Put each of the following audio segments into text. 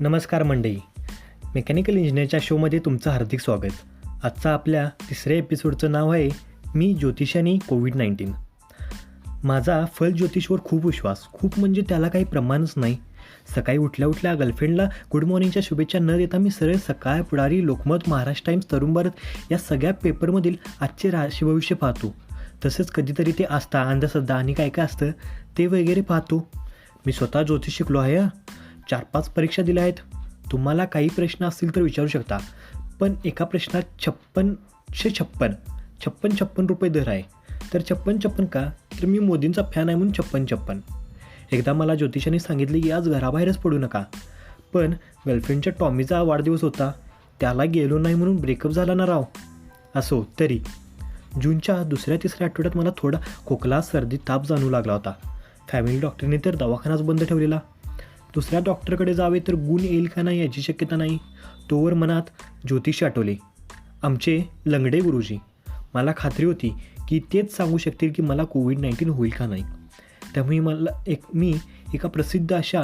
नमस्कार मंडळी. मेकॅनिकल इंजिनिअरच्या शोमध्ये तुमचं हार्दिक स्वागत. आजचा आपल्या तिसऱ्या एपिसोडचं नाव आहे मी ज्योतिषानी कोविड नाईन्टीन. माझा फल ज्योतिषवर खूप विश्वास खूप म्हणजे त्याला काही प्रमाणच नाही. सकाळी उठल्या उठल्या गर्लफ्रेंडला गुड मॉर्निंगच्या शुभेच्छा न देता मी सरळ सकाळ पुढारी लोकमत महाराष्ट्र टाइम्स तरुण भारत या सगळ्या पेपरमधील आजचे राशी भविष्य पाहतो. तसंच कधीतरी ते आस्था अंधश्रद्धा आणि काय काय असतं ते वगैरे पाहतो. मी स्वतः ज्योतिष शिकलो आहे चार पाच परीक्षा दिल्या आहेत. तुम्हाला काही प्रश्न असतील तर विचारू शकता. पण एका प्रश्नात छप्पनशे छप्पन छप्पन छप्पन रुपये दर आहे. तर छप्पन छप्पन का? तर मी मोदींचा फॅन आहे म्हणून छप्पन छप्पन. एकदा मला ज्योतिषाने सांगितले की आज घराबाहेरच पडू नका. पण गर्लफ्रेंडच्या टॉमीचा वाढदिवस होता. त्याला गेलो नाही म्हणून ब्रेकअप झाला ना राव. असो तरी जूनच्या दुसऱ्या तिसऱ्या आठवड्यात मला थोडा खोकला सर्दी ताप जाणू लागला होता. फॅमिली डॉक्टरने तर दवाखानाच बंद ठेवलेला. दुसऱ्या डॉक्टरकडे जावे तर गुण येईल का नाही याची शक्यता नाही? तोवर मनात ज्योतिषी आठवले. आमचे लंगडे गुरुजी मला खात्री होती की तेच सांगू शकतील की मला कोविड नाईन्टीन होईल का नाही. त्यामुळे मला एक मी एका प्रसिद्ध अशा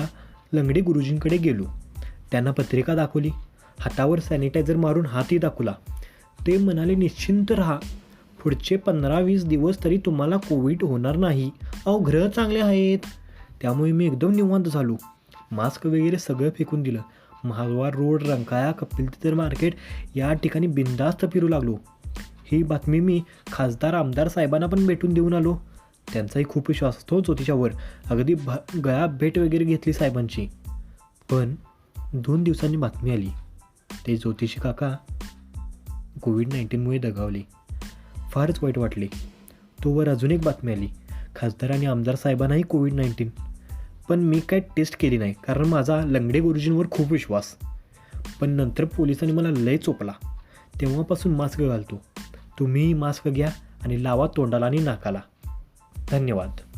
लंगडे गुरुजींकडे गेलो. त्यांना पत्रिका दाखवली. हातावर सॅनिटायझर मारून हातही दाखवला. ते म्हणाले निश्चिंत राहा. पुढचे पंधरा वीस दिवस तरी तुम्हाला कोविड होणार नाही. अहो ग्रह चांगले आहेत. त्यामुळे मी एकदम निवांत झालो. मास्क वगैरे सगळं फेकून दिलं. महालवार रोड रंकाळा कपिल तिथर मार्केट या ठिकाणी बिंदास्त फिरू लागलो. ही बातमी मी खासदार आमदार साहेबांना पण भेटून देऊन आलो. त्यांचाही खूप विश्वास असतो ज्योतिषावर. अगदी भ गळा भेट वगैरे घेतली साहेबांची. पण दोन दिवसांनी बातमी आली. ते ज्योतिषी काका कोविड नाईन्टीनमुळे दगावले. फारच वाईट वाटले. तोवर अजून एक बातमी आली. खासदार आणि आमदार साहेबांनाही कोविड नाईन्टीन पण मी काय टेस्ट केली नाही कारण माझा लंगडे गुरुजींवर खूप विश्वास. पण नंतर पोलिसांनी मला लय चोपला. तेव्हापासून मास्क घालतो. तुम्हीही मास्क घ्या आणि लावा तोंडाला आणि नाकाला. धन्यवाद.